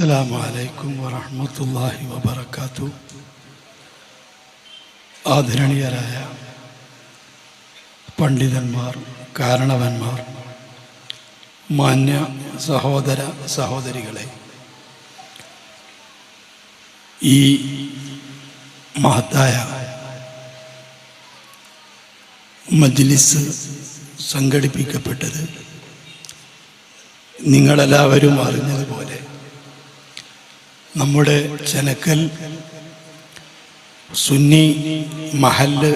അസ്സലാമു അലൈക്കും വറഹ്മത്തുള്ളാഹി വബറകാത്തു ആദരണീയരായ പണ്ഡിതന്മാർ കാരണവന്മാർ മാന്യ സഹോദര സഹോദരികളെ ഈ മഹത്തായ മജ്ലിസ് സംഘടിപ്പിക്കപ്പെട്ടത് നിങ്ങളെല്ലാവരും അറിഞ്ഞതുപോലെ നമ്മുടെ ചെനക്കൽ സുന്നി മഹല്ല്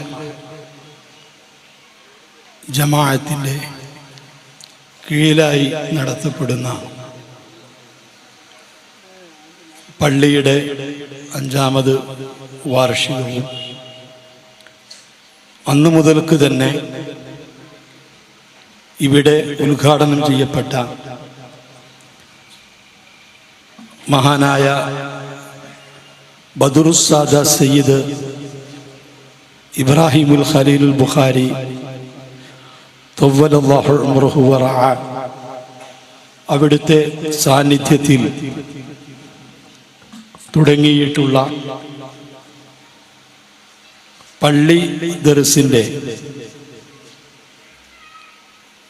ജമാഅത്തിന്റെ കീഴിലായി നടത്തപ്പെടുന്ന പള്ളിയുടെ അഞ്ചാമത് വാർഷികവും അന്നു മുതൽക്ക് തന്നെ ഇവിടെ ഉദ്ഘാടനം ചെയ്യപ്പെട്ട മഹാനായ ബദുറുസാദ സയ്യിദ് ഇബ്രാഹിമുൽ ഖലീലുൽ ബുഖാരി അവിടുത്തെ സാന്നിധ്യത്തിൽ തുടങ്ങിയിട്ടുള്ള പള്ളി ദർസിന്റെ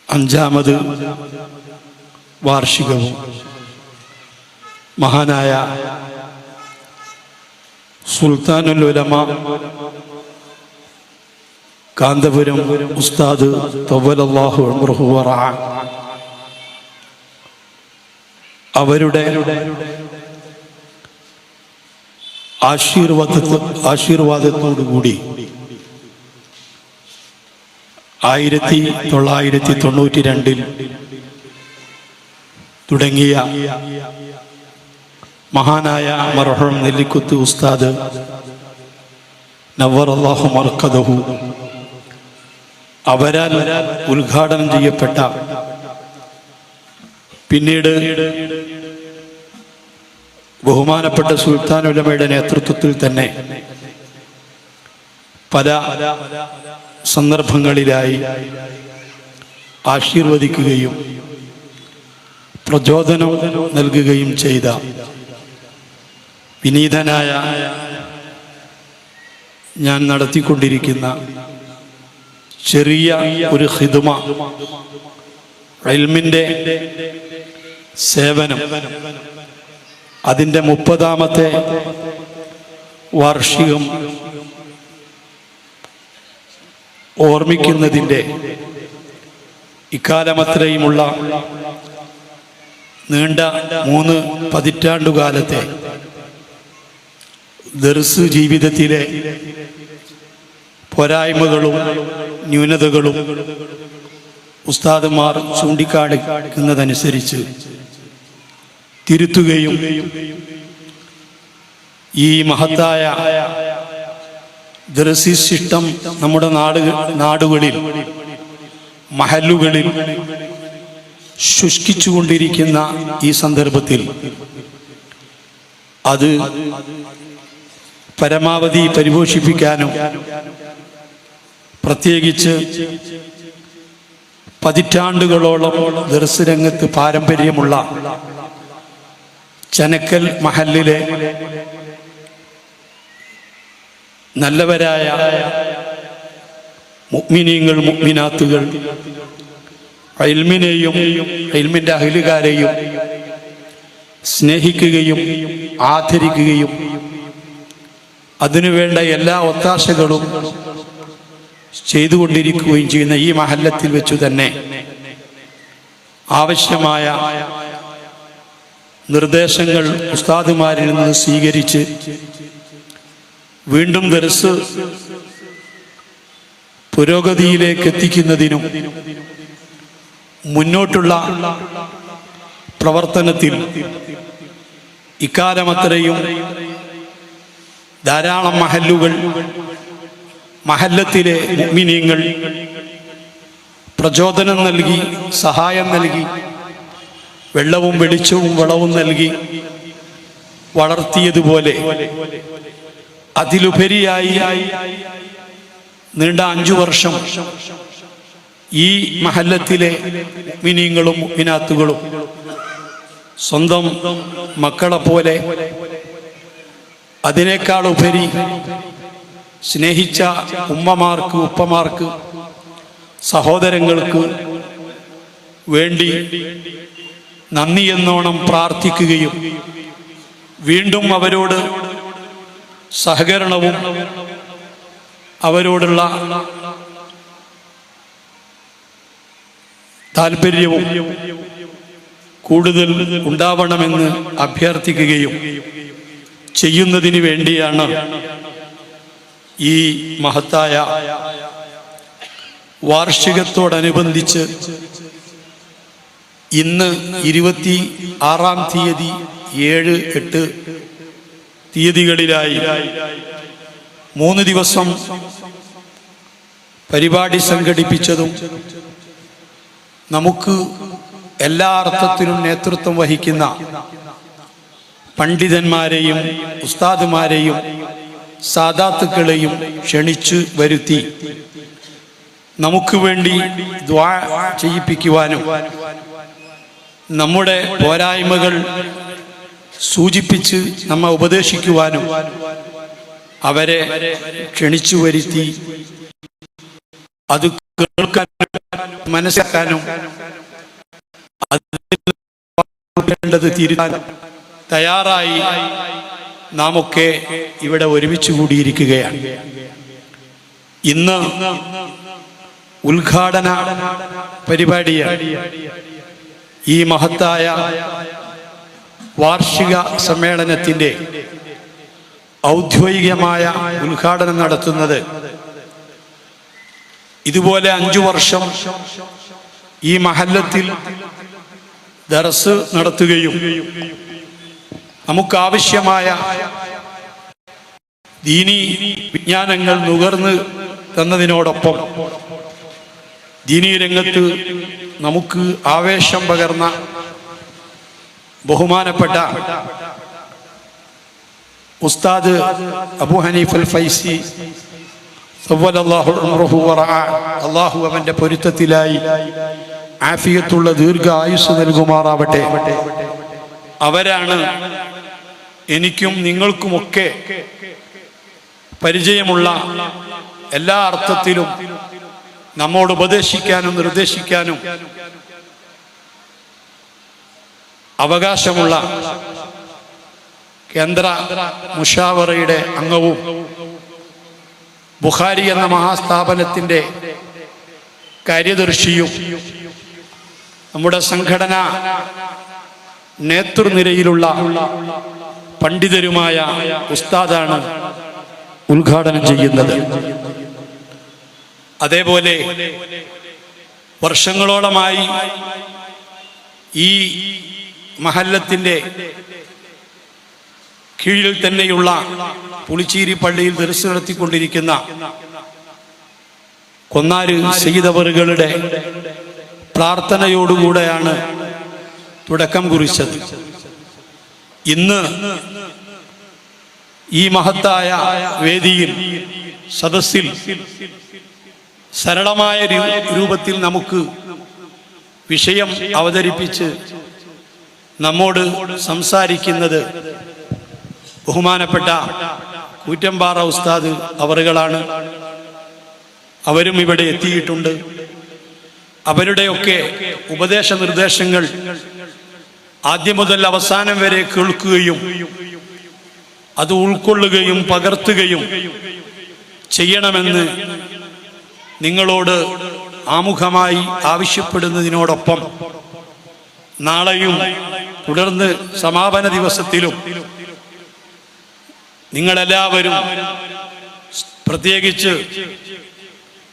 അഞ്ചാമത് വാർഷികവും മഹാനായ സുൽത്താനുൽ ഉലമ കാന്തപുരം ഉസ്താദ് അവരുടെ ആശീർവാദ ആശീർവാദത്തോടുകൂടി ആയിരത്തി തൊള്ളായിരത്തി തൊണ്ണൂറ്റി രണ്ടിൽ തുടങ്ങിയ മഹാനായ മർഹം നെല്ലിക്കുത്ത് ഉസ്താദ് നവർ അള്ളാഹു മർക്കദഹു. അവരാൽ ഉദ്ഘാടനം ചെയ്യപ്പെട്ട പിന്നീട് ബഹുമാനപ്പെട്ട സുൽത്താൻ ഉലമയുടെ നേതൃത്വത്തിൽ തന്നെ പല സന്ദർഭങ്ങളിലായി ആശീർവദിക്കുകയും പ്രചോദനം നൽകുകയും ചെയ്ത വിനീതനായ ഞാൻ നടത്തിക്കൊണ്ടിരിക്കുന്ന ചെറിയ ഒരു ഹിതുമ റെയിൽമിന്റെ സേവനം. അതിന്റെ മുപ്പതാമത്തെ വാർഷികം ഓർമ്മിക്കുന്നതിന്റെ ഇക്കാലമത്രയുമുള്ള നീണ്ട മൂന്ന് പതിറ്റാണ്ടുകാലത്തെ ദർസ് ജീവിതത്തിലെ പോരായ്മകളും ന്യൂനതകളും ഉസ്താദന്മാർ ചൂണ്ടിക്കാണിക്കുന്നതനുസരിച്ച് തിരുത്തുകയും ഈ മഹത്തായ ദർസിഷ്ടം നമ്മുടെ നാട് നാടുകളിൽ മഹല്ലുകളിൽ ശുഷ്കിച്ചുകൊണ്ടിരിക്കുന്ന ഈ സന്ദർഭത്തിൽ അത് പരമാവധി പരിപോഷിപ്പിക്കാനും പ്രത്യേകിച്ച് പതിറ്റാണ്ടുകളോളം ദർശരംഗത്ത് പാരമ്പര്യമുള്ള ചനക്കൽ മഹലിലെ നല്ലവരായ മുഗ്മിനീങ്ങൾ മുഗ്മിനാത്തുകൾ അയൽമിനെയും അയൽമിന്റെ അഹിലുകാരെയും സ്നേഹിക്കുകയും ആദരിക്കുകയും അതിനുവേണ്ട എല്ലാ ഒത്താശകളും ചെയ്തുകൊണ്ടിരിക്കുകയും ചെയ്യുന്ന ഈ മഹല്ലത്തിൽ വെച്ചു തന്നെ ആവശ്യമായ നിർദ്ദേശങ്ങൾ ഉസ്താദുമാരിൽ നിന്ന് സ്വീകരിച്ച് വീണ്ടും ദർസ് പുരോഗതിയിലേക്ക് എത്തിക്കുന്നതിനും മുന്നോട്ടുള്ള പ്രവർത്തനത്തിൽ ഇക്കാലമത്രയും ധാരാളം മഹല്ലുകൾ മഹല്ലത്തിലെ മിനിങ്ങൾ പ്രചോദനം നൽകി സഹായം നൽകി വെള്ളവും വെളിച്ചവും വളവും നൽകി വളർത്തിയതുപോലെ അതിലുപരിയായി നീണ്ട അഞ്ചു വർഷം ഈ മഹല്ലത്തിലെ മിനിങ്ങളും മിനാത്തുകളും സ്വന്തം മക്കളെ പോലെ അതിനേക്കാൾ ഉപരി സ്നേഹിച്ച ഉമ്മമാർക്ക് ഉപ്പമാർക്ക് സഹോദരങ്ങൾക്ക് വേണ്ടി നന്ദി എന്നോണം പ്രാർത്ഥിക്കുകയും വീണ്ടും അവരോട് സഹകരണവും അവരോടുള്ള താല്പര്യവും കൂടുതൽ ഉണ്ടാവണമെന്ന് അഭ്യർത്ഥിക്കുകയും ചെയ്യുന്നതിന് വേണ്ടിയാണ് ഈ മഹത്തായ വാർഷികത്തോടനുബന്ധിച്ച് ഇന്ന് ഇരുപത്തി ആറാം തീയതി ഏഴ് എട്ട് തീയതികളിലായി മൂന്ന് ദിവസം പരിപാടി സംഘടിപ്പിച്ചതും നമുക്ക് എല്ലാ അർത്ഥത്തിലും നേതൃത്വം വഹിക്കുന്ന പണ്ഡിതന്മാരെയും ഉസ്താദുമാരെയും സാദാത്തുക്കളെയും ക്ഷണിച്ചു വരുത്തി. നമുക്ക് വേണ്ടി ദ്വാ ചെയ്യിപ്പിക്കുവാനും നമ്മുടെ പോരായ്മകൾ സൂചിപ്പിച്ച് നമ്മെ ഉപദേശിക്കുവാനും അവരെ ക്ഷണിച്ചു വരുത്തി. അത് കേൾക്കാനും മനസ്സിലാക്കാനും തിരുത്താൻ തയ്യാറായി നാമൊക്കെ ഇവിടെ ഒരുമിച്ച് കൂടിയിരിക്കുകയാണ്. ഇന്ന് ഉദ്ഘാടന പരിപാടിയാണ്. ഈ മഹത്തായ വാർഷിക സമ്മേളനത്തിന്റെ ഔദ്യോഗികമായ ഉദ്ഘാടനം നടത്തുന്നത് ഇതുപോലെ അഞ്ചു വർഷം ഈ മഹല്ലത്തിൽ ദർസ് നടത്തുകയും നമുക്കാവശ്യമായ ദീനി വിജ്ഞാനങ്ങൾ നുകർന്ന് തന്നതിനോടൊപ്പം ദീനീ രംഗത്ത് നമുക്ക് ആവേശം പകർന്ന ബഹുമാനപ്പെട്ട ഉസ്താദ് അബു ഹനീഫ് അൽ ഫൈസി. അള്ളാഹു അവന്റെ പൊരുത്തത്തിലായി ആഫിയത്തുള്ള ദീർഘ ആയുസ് നൽകുമാറാവട്ടെ അവരാണ് എനിക്കും നിങ്ങൾക്കുമൊക്കെ പരിചയമുള്ള എല്ലാ അർത്ഥത്തിലും നമ്മോട് ഉപദേശിക്കാനും നിർദ്ദേശിക്കാനും അവകാശമുള്ള കേന്ദ്ര മുഷാവറയുടെ അംഗവും ബുഖാരി എന്ന മഹാസ്ഥാപനത്തിന്റെ കാര്യദർശിയും നമ്മുടെ സംഘടന നേതൃനിരയിലുള്ള പണ്ഡിതരുമായ ഉസ്താദാണ് ഉദ്ഘാടനം ചെയ്യുന്നത്. അതേപോലെ വർഷങ്ങളോളമായി ഈ മഹല്ലത്തിന്റെ കീഴിൽ തന്നെയുള്ള പുളിച്ചേരി പള്ളിയിൽ ദർശനം നടത്തിക്കൊണ്ടിരിക്കുന്ന കൊന്നാര് ചെയ്തവറുകളുടെ പ്രാർത്ഥനയോടുകൂടെയാണ് തുടക്കം കുറിച്ചത്. ഇന്ന് ഈ മഹത്തായ വേദിയിൽ സദസ്സിൽ സരളമായ രൂപത്തിൽ നമുക്ക് വിഷയം അവതരിപ്പിച്ച് നമ്മോട് സംസാരിക്കുന്നത് ബഹുമാനപ്പെട്ട കൂറ്റമ്പാറ ഉസ്താദ് അവറുകളാണ്. അവരും ഇവിടെ എത്തിയിട്ടുണ്ട്. അവരുടെയൊക്കെ ഉപദേശ നിർദ്ദേശങ്ങൾ ആദ്യം മുതൽ അവസാനം വരെ കേൾക്കുകയും അത് ഉൾക്കൊള്ളുകയും പകർത്തുകയും ചെയ്യണമെന്ന് നിങ്ങളോട് ആമുഖമായി ആവശ്യപ്പെടുന്നതിനോടൊപ്പം നാളെയും തുടർന്ന് സമാപന ദിവസത്തിലും നിങ്ങളെല്ലാവരും പ്രത്യേകിച്ച്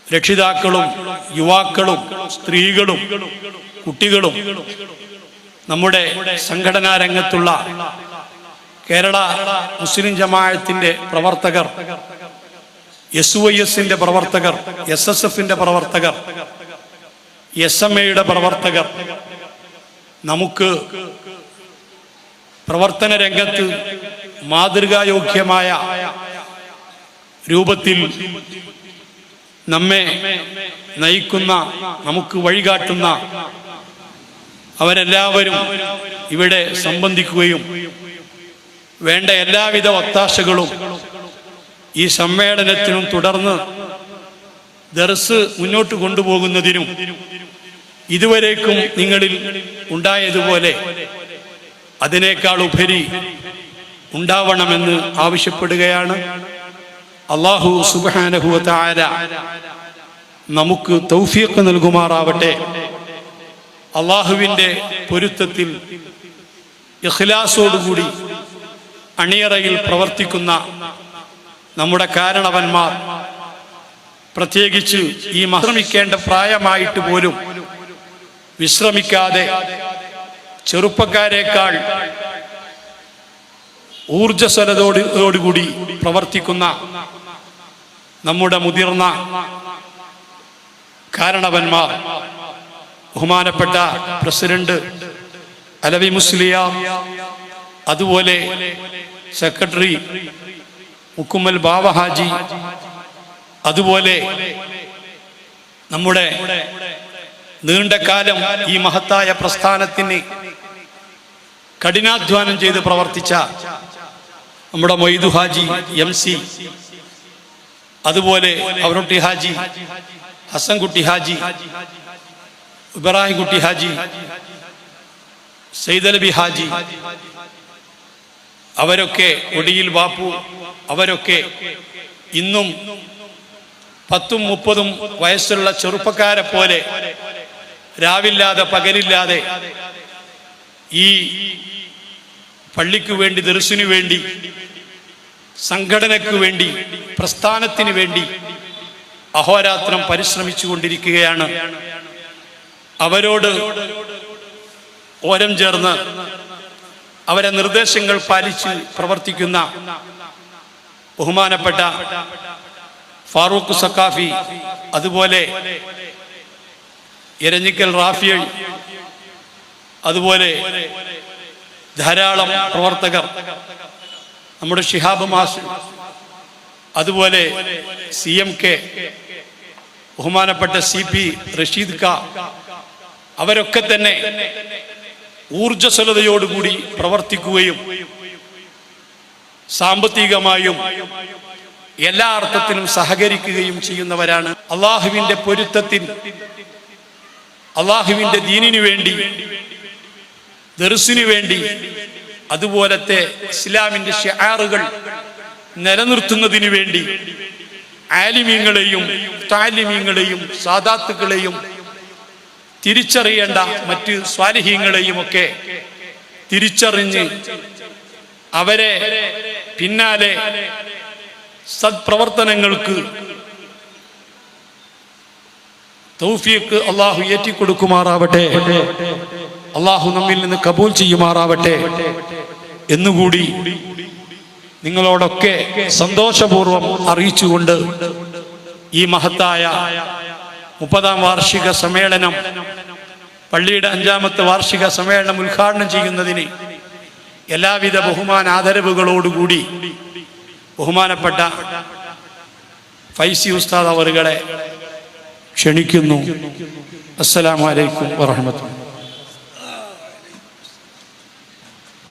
രക്ഷിതാക്കളും യുവാക്കളും സ്ത്രീകളും കുട്ടികളും നമ്മുടെ സംഘടനാ രംഗത്തുള്ള കേരള മുസ്ലിം ജമാഅത്തിന്റെ പ്രവർത്തകർ എസ് വൈ എസിന്റെ പ്രവർത്തകർ എസ് എസ് എഫിന്റെ പ്രവർത്തകർ എസ് എം എയുടെ പ്രവർത്തകർ നമുക്ക് പ്രവർത്തന രംഗത്ത് മാതൃകായോഗ്യമായ രൂപത്തിൽ നമ്മെ നയിക്കുന്ന നമുക്ക് വഴികാട്ടുന്ന അവരെല്ലാവരും ഇവിടെ സംബന്ധിക്കുകയും വേണ്ട എല്ലാവിധ ഒത്താശകളും ഈ സമ്മേളനത്തിനും തുടർന്ന് ദർസ് മുന്നോട്ട് കൊണ്ടുപോകുന്നതിനും ഇതുവരേക്കും നിങ്ങളിൽ ഉണ്ടായതുപോലെ അതിനേക്കാൾ ഉപരി ഉണ്ടാവണമെന്ന് ആവശ്യപ്പെടുകയാണ്. അള്ളാഹു സുബാനഹുവല നമുക്ക് തൗഫീഖ് നൽകുമാറാവട്ടെ. അള്ളാഹുവിന്റെ പൊരുത്തത്തിൽ ഇഖ്ലാസോടുകൂടി അണിയറയിൽ പ്രവർത്തിക്കുന്ന നമ്മുടെ കാരണവന്മാർ പ്രത്യേകിച്ച് ഈ മഹ്രമിക്കേണ്ട പ്രായമായിട്ട് പോലും വിശ്രമിക്കാതെ ചെറുപ്പക്കാരേക്കാൾ ഊർജസ്വലതോടുകൂടി പ്രവർത്തിക്കുന്ന നമ്മുടെ മുതിർന്ന കാരണവന്മാർ ബഹുമാനപ്പെട്ട പ്രസിഡന്റ് അലവി മുസ്ലിയ അതുപോലെ സെക്രട്ടറി മുക്കുമ്മൽ ബാവഹാജി അതുപോലെ നമ്മുടെ നീണ്ട കാലം ഈ മഹത്തായ പ്രസ്ഥാനത്തിന് കഠിനാധ്വാനം ചെയ്ത് പ്രവർത്തിച്ച നമ്മുടെ മൊയ്തു ഹാജി എം സി അതുപോലെ അവരുട്ടി ഹാജി ഹസൻകുട്ടി ഹാജി ഇബ്രാഹിം കുട്ടി ഹാജി സൈദലബി ഹാജി അവരൊക്കെ ഒടിയിൽ ബാപ്പു അവരൊക്കെ ഇന്നും പത്തും മുപ്പതും വയസ്സുള്ള ചെറുപ്പക്കാരെ പോലെ രാവില്ലാതെ പകലില്ലാതെ ഈ പള്ളിക്ക് വേണ്ടി ദർശനു വേണ്ടി സംഘടനയ്ക്ക് വേണ്ടി പ്രസ്ഥാനത്തിന് വേണ്ടി അഹോരാത്രം പരിശ്രമിച്ചു കൊണ്ടിരിക്കുകയാണ് അവരോട് ഓരം ചേർന്ന് അവരെ നിർദ്ദേശങ്ങൾ പാലിച്ച് പ്രവർത്തിക്കുന്ന ബഹുമാനപ്പെട്ട ഫാറൂഖ് സക്കാഫി അതുപോലെ ഇരഞ്ഞിക്കൽ റാഫിയൽ അതുപോലെ ധാരാളം പ്രവർത്തകർ നമ്മുടെ ഷിഹാബ് മാസ് അതുപോലെ സി എം കെ ബഹുമാനപ്പെട്ട സി പി റഷീദ് ക അവരൊക്കെ തന്നെ ഊർജസ്വലതയോടുകൂടി പ്രവർത്തിക്കുകയും സാമ്പത്തികമായും എല്ലാ അർത്ഥത്തിനും സഹകരിക്കുകയും ചെയ്യുന്നവരാണ് അള്ളാഹുവിന്റെ പൊരുത്തത്തിൽ അള്ളാഹുവിന്റെ ദീനിനു വേണ്ടി ദർസിനു വേണ്ടി അതുപോലത്തെ ഇസ്ലാമിന്റെ ഷിആറുകൾ നിലനിർത്തുന്നതിനു വേണ്ടി ആലിമീങ്ങളെയും താലിമീങ്ങളെയും സാദാത്തുക്കളെയും തിരിച്ചറിയേണ്ട മറ്റ് സ്വാലിഹീങ്ങളെയും ഒക്കെ തിരിച്ചറിഞ്ഞ് അവരെ പിന്നാലെ സത്പ്രവർത്തനങ്ങൾക്ക് തൗഫീഖ് അള്ളാഹു ഏറ്റിക്കൊടുക്കുമാറാവട്ടെ. അള്ളാഹു നമ്മിൽ നിന്ന് കബൂൽ ചെയ്യുമാറാവട്ടെ എന്നുകൂടി നിങ്ങളോടൊക്കെ സന്തോഷപൂർവം അറിയിച്ചുകൊണ്ട് ഈ മഹത്തായ മുപ്പതാം വാർഷിക സമ്മേളനം പള്ളിയുടെ അഞ്ചാമത്തെ വാർഷിക സമ്മേളനം ഉദ്ഘാടനം ചെയ്യുന്നതിന് എല്ലാവിധ ബഹുമാന ആദരവുകളോടുകൂടി ബഹുമാനപ്പെട്ട ഫൈസി ഉസ്താദ് അവറുകളെ ക്ഷണിക്കുന്നു. അസ്സലാമലൈക്കും വറഹമത്തുള്ള